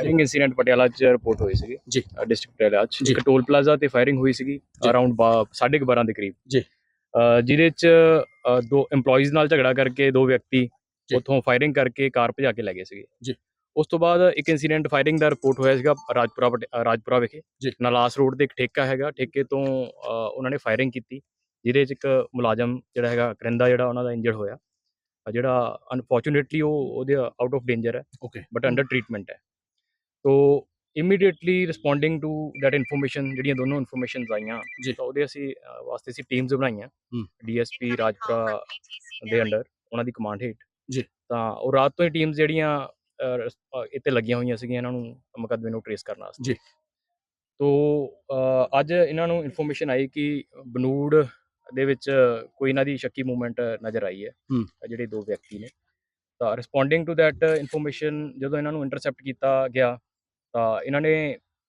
Firing incident Patiala ਚ report ਹੋਈ ਸੀਗੀ ਜੀ। ਡਿਸਟ੍ਰਿਕਟ ਪਟਿਆਲਾ ਚ। ਇੱਕ ਟੋਲ ਪਲਾਜ਼ਾ ਤੇ ਫਾਇਰਿੰਗ ਹੋਈ ਸੀਗੀ। ਅਰਾਊਂਡ 12:30 ਦੇ ਕਰੀਬ ਜੀ। ਜਿਹਦੇ ਚ ਦੋ EMPLOYEES ਨਾਲ ਝਗੜਾ ਕਰਕੇ ਦੋ ਵਿਅਕਤੀ। ਉੱਥੋਂ ਫਾਇਰਿੰਗ ਕਰਕੇ ਕਾਰ ਭਜਾ ਕੇ ਲੈ ਗਏ ਸੀਗੇ ਜੀ। ਉਸ ਤੋਂ ਬਾਅਦ ਇੱਕ ਇਨਸੀਡੈਂਟ ਫਾਇਰਿੰਗ ਦਾ ਰਿਪੋਰਟ ਹੋਇਆ ਸੀਗਾ ਰਾਜਪੁਰਾ ਰਾਜਪੁਰਾ ਵਿਖੇ। ਨਲਾਸ ਰੋਡ ਤੇ ਇੱਕ ਠੇਕਾ ਹੈਗਾ ਠੇਕੇ ਤੋਂ ਉਹਨਾਂ ਨੇ ਫਾਇਰਿੰਗ ਕੀਤੀ ਜਿਹਦੇ ਚ ਇੱਕ ਮੁਲਾਜ਼ਮ ਜਿਹੜਾ ਹੈਗਾ ਕਰਿੰਦਾ ਜਿਹੜਾ ਉਹਨਾਂ ਦਾ ਇੰਜਰਡ ਹੋਇਆ ਜਿਹੜਾ ਅਨਫੋਰਚੂਨੇਟਲੀ ਉਹ ਉਹਦੇ ਆਊਟ ਆਫ ਡੇਂਜਰ ਹੈ ਓਕੇ ਬਟ ਅੰਡਰ ਟ੍ਰੀਟਮੈਂਟ ਹੈ ਤੋ immediately responding to that information ਜਿਹੜੀਆਂ ਦੋਨੋਂ ਇਨਫੋਰਮੇਸ਼ਨਸ ਆਈਆਂ ਜੀ। ਤਾਂ ਉਹਦੇ ਅਸੀਂ ਅ, ਵਾਸਤੇ ਅਸੀਂ ਟੀਮਸ ਬਣਾਈਆਂ ਹੂੰ। ਡੀਐਸਪੀ ਰਾਜਪੁਰਾ ਦੇ ਅੰਡਰ ਉਹਨਾਂ ਦੀ ਕਮਾਂਡ ਹੇਠ ਜੀ। ਤਾਂ ਉਹ ਰਾਤ ਤੋਂ ਹੀ ਟੀਮਸ ਜਿਹੜੀਆਂ ਅ, ਰਸ- ਅ, ਇੱਥੇ ਲੱਗੀਆਂ ਹੋਈਆਂ ਸੀਗੀਆਂ ਇਹਨਾਂ ਨੂੰ ਮੁਕੱਦਮੇ ਨੂੰ ਟਰੇਸ ਕਰਨ ਵਾਸਤੇ ਜੀ। ਤੋ ਅ, ਅੱਜ ਇਹਨਾਂ ਨੂੰ ਇਨਫੋਰਮੇਸ਼ਨ ਆਈ ਕਿ ਬਨੂੜ ਦੇ ਵਿੱਚ ਕੋਈ ਇਹਨਾਂ ਦੀ ਸ਼ੱਕੀ ਮੂਵਮੈਂਟ ਨਜ਼ਰ ਆਈ ਹੈ ਹੂੰ। ਅ, ਜਿਹੜੇ ਦੋ ਵਿਅਕਤੀ ਨੇ ਤਾਂ ਰਿਸਪੋਂਡਿੰਗ ਟੂ ਦੈਟ ਇਨਫੋਰਮੇਸ਼ਨ ਜਦੋਂ ਇਹਨਾਂ ਨੂੰ ਇੰਟਰਸੈਪਟ ਕੀਤਾ ਗਿਆ ਤਾਂ ਇਹਨਾਂ ਨੇ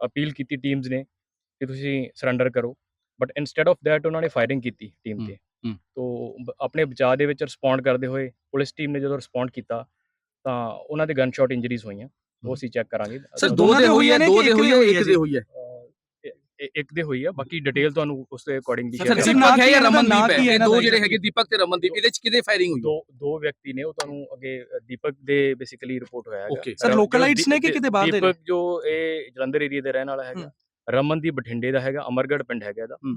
ਅਪੀਲ ਕੀਤੀ ਟੀਮਸ ਨੇ ਕਿ ਤੁਸੀਂ ਸਰੈਂਡਰ ਕਰੋ ਬਟ ਇਨਸਟੈਡ ਆਫ ਦੈਟ ਉਹਨਾਂ ਨੇ ਫਾਇਰਿੰਗ ਕੀਤੀ ਟੀਮ ਤੇ। ਤੋ ਆਪਣੇ ਬਚਾਅ ਦੇ ਵਿੱਚ ਰਿਸਪੌਂਡ ਕਰਦੇ ਹੋਏ ਪੁਲਿਸ ਟੀਮ ਨੇ ਜਦੋਂ ਰਿਸਪੌਂਡ ਕੀਤਾ ਤਾਂ ਉਹਨਾਂ ਦੇ ਗਨ ਸ਼ਾਟ ਇੰਜਰੀਜ਼ ਹੋਈਆਂ ਉਹ ਅਸੀਂ ਚੈੱਕ ਕਰਾਂਗੇ। ਸਰ ਦੋ ਦੇ ਹੋਈ ਹੈ ਦੋ ਦੇ ਹੋਈ ਹੈ ਇੱਕ ਦੇ ਹੋਈ ਹੈ ਇੱਕ ਦੇ ਹੋਈ ਆ ਬਾਕੀ ਡਿਟੇਲ ਤੁਹਾਨੂੰ ਉਸ ਦੇ ਅਕੋਰਡਿੰਗਲੀ ਸਰ ਸਰ, ਦੀਪਕ ਹੈ ਜਾਂ ਰਮਨਦੀਪ ਹੈ ਇਹ ਦੋ ਜਿਹੜੇ ਦਾ? ਹੈਗੇ ਦੀਪਕ ਤੇ ਰਮਨਦੀਪ ਇਹਦੇ ਚ ਕਿਹਦੇ ਫਾਇਰਿੰਗ ਹੋਈ ਦੋ ਦੋ ਵਿਅਕਤੀ ਨੇ ਉਹ ਤੁਹਾਨੂੰ ਅੱਗੇ ਦੀਪਕ ਦੇ ਬੇਸਿਕਲੀ ਰਿਪੋਰਟ ਹੋਇਆ ਹੈਗਾ. ਸਰ, ਜਿਹੜਾ ਨੇ ਕਿ ਦੀ- ਕਿਤੇ ਬਾਹਰ ਦੇ ਨੇ? ਦੀਪਕ ਜੋ ਇਹ ਜਲੰਧਰ ਏਰੀਆ ਦੇ ਰਹਿਣ ਵਾਲਾ ਹੈਗਾ ਰਮਨਦੀਪ ਬਠਿੰਡੇ ਦਾ ਹੈਗਾ ਅਮਰਗੜ ਪਿੰਡ ਹੈਗਾ ਇਹਦਾ ਹੂੰ।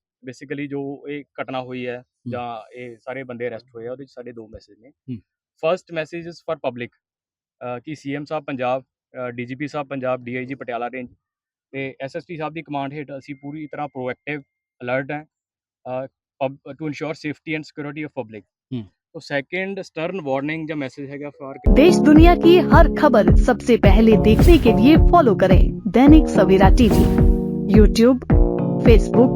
ਬੇਸਿਕਲੀ ਜੋ ਇਹ ਘਟਨਾ ਹੋਈ ਹੈ ਜਾਂ ਇਹ ਸਾਰੇ ਬੰਦੇ ਅਰੈਸਟ ਹੋਏ ਆ ਉਹਦੇ ਵਿੱਚ ਸਾਡੇ ਦੋ ਮੈਸੇਜ ਨੇ। First message is for public ਕਿ CM sahib Punjab DGP sahib Punjab DIG Patiala range ਤੇ ਐਸਐਸਪੀ ਸਾਹਿਬ ਦੀ ਕਮਾਂਡ ਹੇਠ ਅਸੀਂ ਪੂਰੀ ਤਰ੍ਹਾਂ ਪ੍ਰੋਐਕਟਿਵ ਅਲਰਟ ਹੈ to ensure safety and security of public तो सेकंड स्टर्न वार्निंग या मैसेज है फॉर देश दुनिया की हर खबर सबसे पहले देखने के लिए फॉलो करें Dainik Savera TV YouTube Facebook